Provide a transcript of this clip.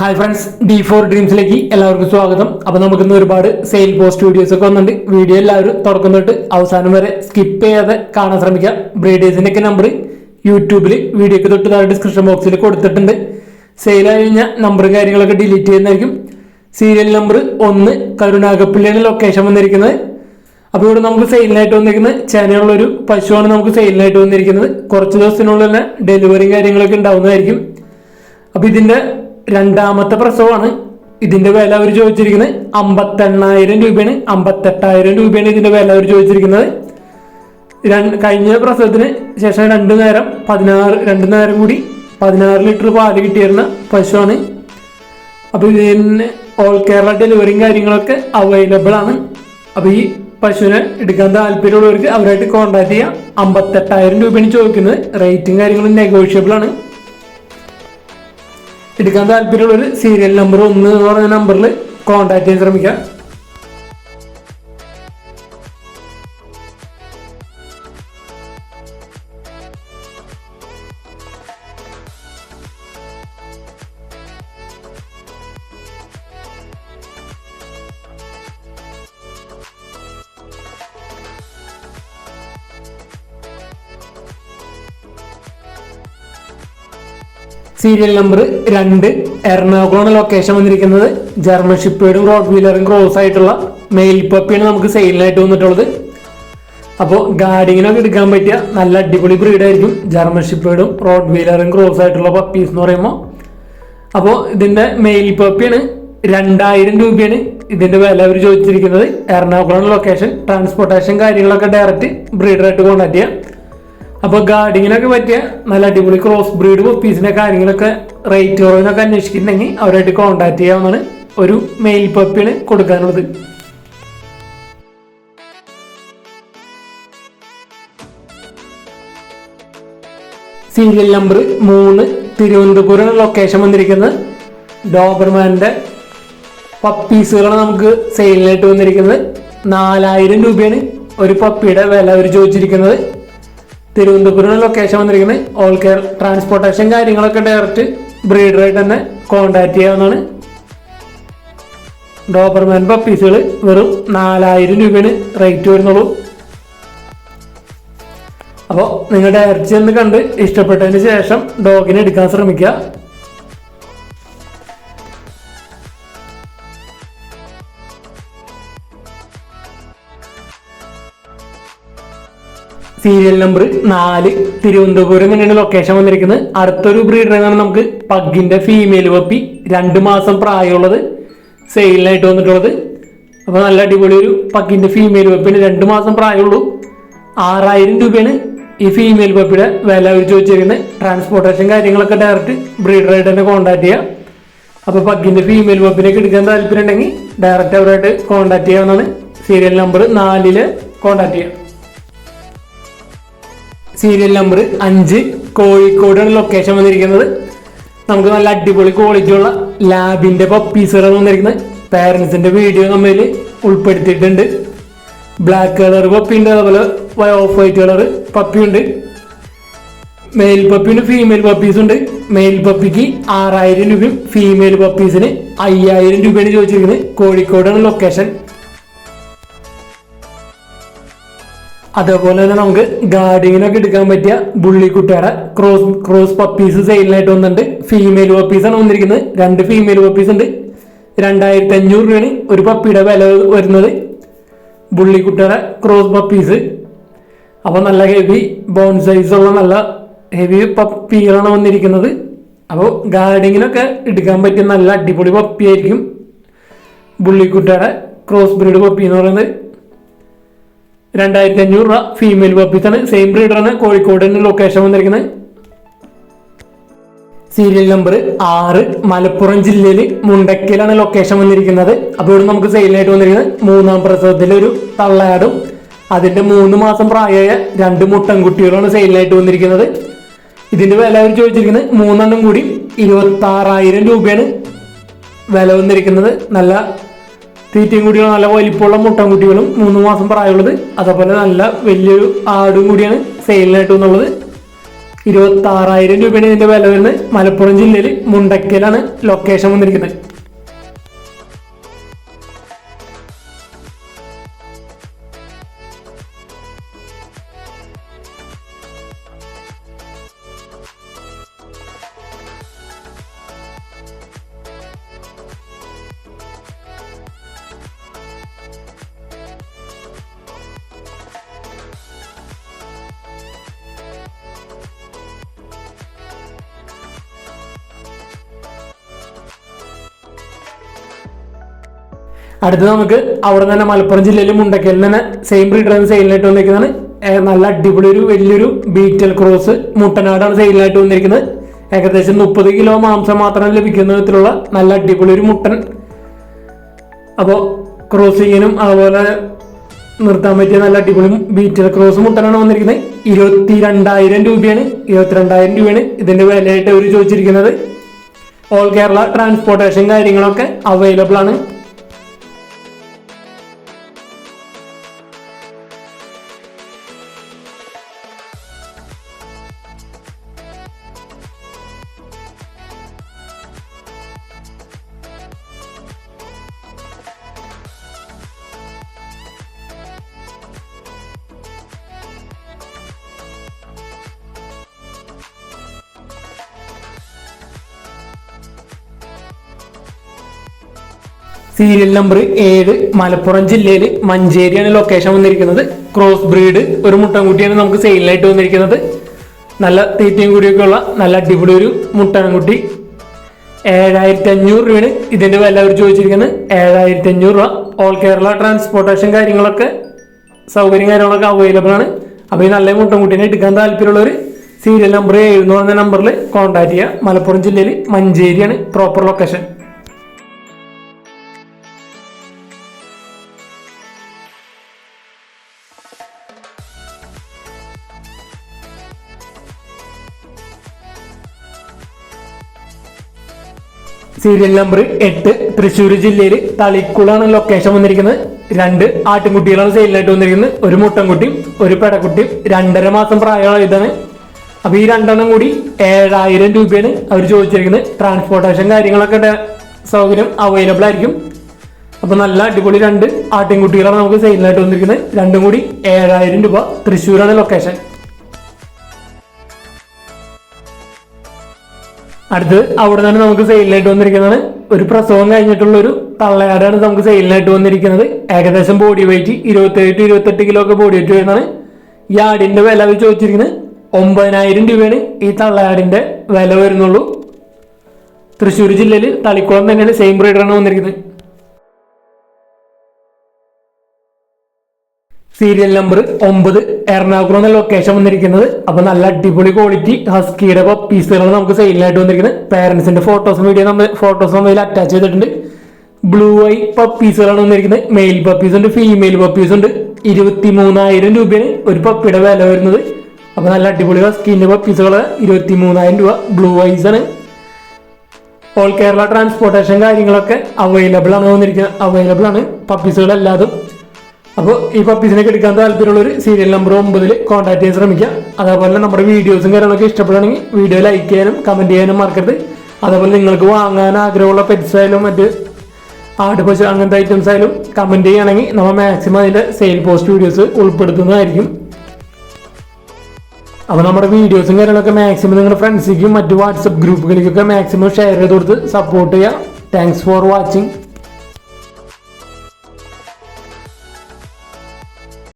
Hi friends D four ഡ്രീംസിലേക്ക് എല്ലാവർക്കും സ്വാഗതം. അപ്പൊ നമുക്ക് ഇന്ന് ഒരുപാട് സെയിൽ പോസ്റ്റ് വീഡിയോസ് ഒക്കെ വന്നിട്ടുണ്ട്. വീഡിയോ എല്ലാവരും തുടക്കം തൊട്ട് അവസാനം വരെ സ്കിപ്പ് ചെയ്യാതെ കാണാൻ ശ്രമിക്കുക ബ്രീഡേഴ്സിന്റെ ഒക്കെ നമ്പർ യൂട്യൂബിൽ വീഡിയോക്ക് തൊട്ട് താഴെ ഡിസ്ക്രിപ്ഷൻ ബോക്സിൽ കൊടുത്തിട്ടുണ്ട്. സെയിൽ ആയി കഴിഞ്ഞാൽ നമ്പറും കാര്യങ്ങളൊക്കെ ഡിലീറ്റ് ചെയ്യുന്നതായിരിക്കും. സീരിയൽ നമ്പർ ഒന്ന് കരുണാകപ്പിള്ളിയാണ് ലൊക്കേഷൻ വന്നിരിക്കുന്നത്. അപ്പോൾ ഇവിടെ നമുക്ക് സെയിലിനായിട്ട് വന്നിരിക്കുന്നത് ചേനയുള്ള ഒരു പശുവാണ് നമുക്ക് സെയിലിനായിട്ട് വന്നിരിക്കുന്നത്. കുറച്ച് ദിവസത്തിനുള്ളിൽ തന്നെ ഡെലിവറിയും കാര്യങ്ങളൊക്കെ ഉണ്ടാവുന്നതായിരിക്കും. അപ്പൊ ഇതിന്റെ രണ്ടാമത്തെ പ്രസവമാണ്. ഇതിന്റെ വില അവർ ചോദിച്ചിരിക്കുന്നത് അമ്പത്തെണ്ണായിരം രൂപയാണ്. അമ്പത്തെട്ടായിരം രൂപയാണ് ഇതിന്റെ വില അവർ ചോദിച്ചിരിക്കുന്നത്. രണ്ട് കഴിഞ്ഞ പ്രസവത്തിന് ശേഷം രണ്ടു നേരം പതിനാറ് രണ്ടു നേരം കൂടി പതിനാറ് ലിറ്റർ പാൽ കിട്ടിയിരുന്ന പശുവാണ്. അപ്പൊ ഇതിന് ഓൾ കേരള ഡെലിവറിയും കാര്യങ്ങളൊക്കെ അവൈലബിൾ ആണ്. അപ്പൊ ഈ പശുവിനെ എടുക്കാൻ താല്പര്യമുള്ളവർക്ക് അവരായിട്ട് കോൺടാക്ട് ചെയ്യാം. അമ്പത്തെട്ടായിരം രൂപയാണ് ചോദിക്കുന്നത്. റേറ്റും കാര്യങ്ങളും നെഗോഷ്യബിൾ ആണ്. എടുക്കാൻ താല്പര്യമുള്ളൊരു സീരിയൽ നമ്പർ ഒന്ന് എന്ന് പറഞ്ഞ നമ്പറിൽ കോൺടാക്ട് ചെയ്യാൻ ശ്രമിക്കുക സീരിയൽ നമ്പർ രണ്ട് എറണാകുളമാണ് ലൊക്കേഷൻ വന്നിരിക്കുന്നത്. ജർമ്മൻ ഷിപ്പേഡും റോഡ് വീലറും ക്രോസ് ആയിട്ടുള്ള മെയിൽ പപ്പിയാണ് നമുക്ക് സെയിലിനായിട്ട് വന്നിട്ടുള്ളത്. അപ്പോൾ ഗാർഡിങ്ങിനൊക്കെ എടുക്കാൻ പറ്റിയ നല്ല അടിപൊളി ബ്രീഡായിരിക്കും ജർമ്മൻ ഷിപ്പേഡും റോഡ് വീലറും ക്രോസ് ആയിട്ടുള്ള പപ്പീസ് എന്ന് പറയുമ്പോൾ അപ്പോൾ ഇതിന്റെ മെയിൽ പപ്പിയാണ് രണ്ടായിരം രൂപയാണ് ഇതിന്റെ വില അവർ ചോദിച്ചിരിക്കുന്നത്. എറണാകുളം ലൊക്കേഷൻ ട്രാൻസ്പോർട്ടേഷൻ കാര്യങ്ങളൊക്കെ ഡയറക്റ്റ് ബ്രീഡറായിട്ട് കോൺടാക്ട് ചെയ്യാം. അപ്പോൾ ഗാർഡിങ്ങിനൊക്കെ പറ്റിയ നല്ല അടിപൊളി ക്രോസ് ബ്രീഡ് പപ്പീസിന്റെ കാര്യങ്ങളൊക്കെ റേറ്റ് കുറവിനൊക്കെ അന്വേഷിക്കുന്നുണ്ടെങ്കിൽ അവരായിട്ട് കോൺടാക്ട് ചെയ്യാവുന്നതാണ് ഒരു മെയിൽ പപ്പിയാണ് കൊടുക്കാനുള്ളത്. സീരിയൽ നമ്പർ മൂന്ന് തിരുവനന്തപുരം ലൊക്കേഷൻ വന്നിരിക്കുന്നത് ഡോബർമാന്റെ പപ്പീസുകളാണ് നമുക്ക് സെയിലിനായിട്ട് വന്നിരിക്കുന്നത്. നാലായിരം രൂപയാണ് ഒരു പപ്പിയുടെ വില അവർ ചോദിച്ചിരിക്കുന്നത്. തിരുവനന്തപുരം ലൊക്കേഷൻ വന്നിരിക്കുന്നത് ഓൾ കെയർ ട്രാൻസ്പോർട്ടേഷൻ കാര്യങ്ങളൊക്കെ ഡയറക്റ്റ് ബ്രീഡറായിട്ട് തന്നെ കോണ്ടാക്ട് ചെയ്യാവുന്നതാണ്. ഡോബർമാൻ പപ്പീസുകൾ വെറും നാലായിരം രൂപയാണ് റേറ്റ് വരുന്നുള്ളൂ. അപ്പോൾ നിങ്ങൾ ഡയറക്റ്റ് ചെന്ന് കണ്ട് ഇഷ്ടപ്പെട്ടതിന് ശേഷം ഡോഗിനെ എടുക്കാൻ ശ്രമിക്കുക. സീരിയൽ നമ്പർ നാല് തിരുവനന്തപുരം തന്നെയാണ് ലൊക്കേഷൻ വന്നിരിക്കുന്നത്. അടുത്തൊരു ബ്രീഡറാണ് നമുക്ക്. പഗിന്റെ ഫീമെയിൽ പപ്പി രണ്ട് മാസം പ്രായമുള്ളത് സെയിലിനായിട്ട് വന്നിട്ടുള്ളത്. അപ്പോൾ നല്ല അടിപൊളി ഒരു പഗിന്റെ ഫീമെയിൽ പപ്പിന് രണ്ട് മാസം പ്രായമുള്ളൂ. ആറായിരം രൂപയാണ് ഈ ഫീമെയിൽ പപ്പിയുടെ വില അവർ ചോദിച്ചിരിക്കുന്നത്. ട്രാൻസ്പോർട്ടേഷൻ കാര്യങ്ങളൊക്കെ ഡയറക്റ്റ് ബ്രീഡറായിട്ട് തന്നെ കോൺടാക്ട് ചെയ്യാം. അപ്പോൾ പഗിന്റെ ഫീമെയിൽ പപ്പിനൊക്കെ എടുക്കാൻ താല്പര്യം ഉണ്ടെങ്കിൽ ഡയറക്റ്റ് അവരായിട്ട് കോൺടാക്ട് ചെയ്യാവുന്നതാണ്. സീരിയൽ നമ്പർ നാലിൽ കോൺടാക്ട് ചെയ്യാം. സീരിയൽ നമ്പർ അഞ്ച്. കോഴിക്കോടാണ് ലൊക്കേഷൻ വന്നിരിക്കുന്നത്. നമുക്ക് നല്ല അടിപൊളി ക്വാളിറ്റി ഉള്ള ലാബിന്റെ പപ്പീസുകളാണ് വന്നിരിക്കുന്നത്. പാരൻസിന്റെ വീഡിയോ നമ്മൾ ഉൾപ്പെടുത്തിയിട്ടുണ്ട്. ബ്ലാക്ക് കളർ പപ്പി ഉണ്ട് അതുപോലെ ഓഫ് വൈറ്റ് കളർ പപ്പി ഉണ്ട്. മെയിൽ പപ്പിന് ഫീമെയിൽ പപ്പീസ് ഉണ്ട്. മെയിൽ പപ്പിക്ക് ആറായിരം രൂപയും ഫീമെയിൽ പപ്പീസിന് അയ്യായിരം രൂപയാണ് ചോദിച്ചിരിക്കുന്നത്. കോഴിക്കോടാണ് ലൊക്കേഷൻ അതേപോലെ തന്നെ നമുക്ക് ഗാർഡിങ്ങിനൊക്കെ എടുക്കാൻ പറ്റിയ ബുള്ളിക്കുട്ടിയുടെ ക്രോസ് ക്രോസ് പപ്പീസ് സെയിലിനായിട്ട് വന്നിട്ടുണ്ട്. ഫീമെയിൽ പപ്പീസാണ് വന്നിരിക്കുന്നത്. രണ്ട് ഫീമെയിൽ പപ്പീസ് ഉണ്ട്. രണ്ടായിരത്തി അഞ്ഞൂറ് രൂപയാണ് ഒരു പപ്പിയുടെ വില വരുന്നത്. ബുള്ളിക്കുട്ടിയുടെ ക്രോസ് പപ്പീസ് അപ്പോൾ നല്ല ഹെവി ബോൺ സൈസ് ഉള്ള നല്ല ഹെവി പപ്പികളാണ് വന്നിരിക്കുന്നത്. അപ്പോൾ ഗാർഡിങ്ങിനൊക്കെ എടുക്കാൻ പറ്റിയ നല്ല അടിപൊളി പപ്പിയായിരിക്കും ബുള്ളിക്കുട്ടിയുടെ ക്രോസ് ബ്രീഡ് പപ്പി എന്ന് പറയുന്നത്. രണ്ടായിരത്തി അഞ്ഞൂറ് രൂപ ഫീമെയിൽ പപ്പീസാണ് സെയിം ബ്രീഡറാണ് കോഴിക്കോട് തന്നെ ലൊക്കേഷൻ വന്നിരിക്കുന്നത് സീരിയൽ നമ്പർ ആറ് മലപ്പുറം ജില്ലയിൽ മുണ്ടക്കയിലാണ് ലൊക്കേഷൻ വന്നിരിക്കുന്നത്. അപ്പോൾ ഇവിടെ നമുക്ക് സെയിലായിട്ട് വന്നിരിക്കുന്നത് മൂന്നാം പ്രസവത്തിലെ ഒരു തള്ളയാടും അതിന്റെ മൂന്ന് മാസം പ്രായമായ രണ്ട് മുട്ടൻകുട്ടികളാണ് സെയിലിനായിട്ട് വന്നിരിക്കുന്നത്. ഇതിന്റെ വില അവർ ചോദിച്ചിരിക്കുന്നത് മൂന്നെണ്ണം കൂടി ഇരുപത്തി ആറായിരം രൂപയാണ് വില വന്നിരിക്കുന്നത്. നല്ല തീറ്റയും കൂടിയാണ് നല്ല വലിപ്പമുള്ള മുട്ടൻകുട്ടികളും മൂന്ന് മാസം പ്രായമുള്ളത്. അതേപോലെ നല്ല വലിയൊരു ആടും കൂടിയാണ് സെയിലിനായിട്ട് വന്നുള്ളത്. ഇരുപത്തി ആറായിരം രൂപയാണ് ഇതിന്റെ വില വരുന്നത്. മലപ്പുറം ജില്ലയിൽ മുണ്ടക്കയിലാണ് ലൊക്കേഷൻ വന്നിരിക്കുന്നത്. അടുത്ത് നമുക്ക് അവിടെ തന്നെ മലപ്പുറം ജില്ലയിൽ മുണ്ടക്കയിൽ തന്നെ സെയിം ബ്രീഡർ സെയിലിനായിട്ട് വന്നിരിക്കുന്നതാണ് നല്ല അടിപൊളി ഒരു വലിയൊരു ബീറ്റൽ ക്രോസ് മുട്ടനാടാണ് സെയിലിനായിട്ട് വന്നിരിക്കുന്നത്. ഏകദേശം മുപ്പത് കിലോ മാംസം മാത്രം ലഭിക്കുന്ന വിധത്തിലുള്ള നല്ല അടിപൊളി ഒരു മുട്ടൻ. അപ്പോൾ ക്രോസിങ്ങിനും അതുപോലെ നിർത്താൻ പറ്റിയ നല്ല അടിപൊളി ബീറ്റൽ ക്രോസ് മുട്ടനാണ് വന്നിരിക്കുന്നത്. ഇരുപത്തി രണ്ടായിരം രൂപയാണ് ഇരുപത്തിരണ്ടായിരം രൂപയാണ് ഇതിന്റെ വിലയായിട്ട് അവർ ചോദിച്ചിരിക്കുന്നത്. ഓൾ കേരള ട്രാൻസ്പോർട്ടേഷൻ കാര്യങ്ങളൊക്കെ അവൈലബിൾ ആണ്. സീരിയൽ നമ്പർ ഏഴ് മലപ്പുറം ജില്ലയിൽ മഞ്ചേരിയാണ് ലൊക്കേഷൻ വന്നിരിക്കുന്നത്. ക്രോസ് ബ്രീഡ് ഒരു മുട്ടൻകുട്ടിയാണ് നമുക്ക് സെയിലിനായിട്ട് വന്നിരിക്കുന്നത്. നല്ല തീറ്റയും കൂടിയൊക്കെ ഉള്ള നല്ല അടിപൊളി ഒരു മുട്ടൻകുട്ടി. ഏഴായിരത്തി അഞ്ഞൂറ് രൂപയാണ് ഇതിന്റെ വില അവർ ചോദിച്ചിരിക്കുന്നത്. ഏഴായിരത്തി അഞ്ഞൂറ് രൂപ. ഓൾ കേരള ട്രാൻസ്പോർട്ടേഷൻ കാര്യങ്ങളൊക്കെ സൗകര്യം കാര്യങ്ങളൊക്കെ അവൈലബിൾ ആണ്. അപ്പോൾ ഈ നല്ല മുട്ടൻകുട്ടീനെ എടുക്കാൻ താല്പര്യമുള്ളവർ സീരിയൽ നമ്പർ ഏഴ് എന്ന് പറഞ്ഞ നമ്പറിൽ കോൺടാക്ട് ചെയ്യുക. മലപ്പുറം ജില്ലയിൽ മഞ്ചേരിയാണ് പ്രോപ്പർ ലൊക്കേഷൻ സീരിയൽ നമ്പർ എട്ട് തൃശ്ശൂർ ജില്ലയിൽ തളിക്കുളാണ് ലൊക്കേഷൻ വന്നിരിക്കുന്നത്. രണ്ട് ആട്ടിൻകുട്ടികളാണ് സെയിലിനായിട്ട് വന്നിരിക്കുന്നത്. ഒരു മുട്ടൻകുട്ടിയും ഒരു പെടക്കുട്ടിയും. രണ്ടര മാസം പ്രായമുള്ള ഇതാണ്. അപ്പൊ ഈ രണ്ടെണ്ണം കൂടി ഏഴായിരം രൂപയാണ് അവർ ചോദിച്ചിരിക്കുന്നത്. ട്രാൻസ്പോർട്ടേഷൻ കാര്യങ്ങളൊക്കെ സൗകര്യം അവൈലബിൾ ആയിരിക്കും. അപ്പൊ നല്ല അടിപൊളി രണ്ട് ആട്ടിൻകുട്ടികളാണ് നമുക്ക് സെയിലിനായിട്ട് വന്നിരിക്കുന്നത്. രണ്ടും കൂടി ഏഴായിരം രൂപ തൃശ്ശൂരാണ് ലൊക്കേഷൻ അടുത്ത് അവിടെ നിന്ന് നമുക്ക് സെയിലിനായിട്ട് വന്നിരിക്കുന്നതാണ്. ഒരു പ്രസവം കഴിഞ്ഞിട്ടുള്ള ഒരു തള്ളയാടാണ് നമുക്ക് സെയിലിനായിട്ട് വന്നിരിക്കുന്നത്. ഏകദേശം ബോഡി വെയിറ്റ് ഇരുപത്തേഴ് ടു ഇരുപത്തെട്ട് കിലോ ഒക്കെ ബോഡി വെയിറ്റ് വരുന്നതാണ്. ഈ ആടിന്റെ വില വെച്ച് ചോദിച്ചിരിക്കുന്നത് ഒമ്പതിനായിരം രൂപയാണ് ഈ തള്ളയാടിന്റെ വില വരുന്നുള്ളൂ. തൃശ്ശൂർ ജില്ലയിൽ തളിക്കുളം തന്നെയാണ് സെയിം ബ്രീഡറാണ് വന്നിരിക്കുന്നത്. സീരിയൽ നമ്പർ ഒമ്പത് എറണാകുളം എന്ന ലൊക്കേഷൻ വന്നിരിക്കുന്നത്. അപ്പൊ നല്ല അടിപൊളി ക്വാളിറ്റി ഹസ്കിയുടെ പീസുകളാണ് നമുക്ക് സെയിലിനായിട്ട് വന്നിരിക്കുന്നത്. പേരൻസിന്റെ ഫോട്ടോസും വീഡിയോ നമ്മൾ ഫോട്ടോസ് നമ്മൾ അറ്റാച്ച് ചെയ്തിട്ടുണ്ട്. ബ്ലൂ ഐ പപ്പീസുകളാണ് വന്നിരിക്കുന്നത്. മെയിൽ പപ്പീസ് ഉണ്ട് ഫീമെയിൽ പപ്പീസ് ഉണ്ട്. ഇരുപത്തി മൂന്നായിരം രൂപയാണ് ഒരു പപ്പിയുടെ വില വരുന്നത്. അപ്പൊ നല്ല അടിപൊളി ഹസ്കിന്റെ പപ്പീസുകൾ ഇരുപത്തി മൂന്നായിരം രൂപ. ബ്ലൂ ഐസ് ആണ്. ഓൾ കേരള ട്രാൻസ്പോർട്ടേഷൻ കാര്യങ്ങളൊക്കെ അവൈലബിൾ ആണ് വന്നിരിക്കുന്നത്. അവൈലബിൾ ആണ്. പപ്പീസുകൾ എല്ലാതും അപ്പോൾ ഈ പപ്പീസിനൊക്കെ എടുക്കാൻ ഒരു സീരിയൽ നമ്പർ ഒമ്പതിൽ കോൺടാക്ട് ചെയ്യാൻ ശ്രമിക്കുക. അതേപോലെ നമ്മുടെ വീഡിയോസും കാര്യങ്ങളൊക്കെ ഇഷ്ടപ്പെടുകയാണെങ്കിൽ വീഡിയോ ലൈക്ക് ചെയ്യാനും കമന്റ് ചെയ്യാനും മറക്കരുത്. അതേപോലെ നിങ്ങൾക്ക് വാങ്ങാൻ ആഗ്രഹമുള്ള പെറ്റ്സ് ആയാലും മറ്റ് ആട് പശു അങ്ങനത്തെ ഐറ്റംസ് ആയാലും കമന്റ് ചെയ്യുകയാണെങ്കിൽ നമ്മൾ മാക്സിമം അതിന്റെ സെയിൽ പോസ്റ്റ് വീഡിയോസ് ഉൾപ്പെടുത്തുന്നതായിരിക്കും. അപ്പോൾ നമ്മുടെ വീഡിയോസും കാര്യങ്ങളൊക്കെ മാക്സിമം നിങ്ങളുടെ ഫ്രണ്ട്സിലേക്കും മറ്റു വാട്സപ്പ് ഗ്രൂപ്പുകളിലേക്കൊക്കെ മാക്സിമം ഷെയർ ചെയ്ത് കൊടുത്ത് സപ്പോർട്ട് ചെയ്യുക. Thanks for watching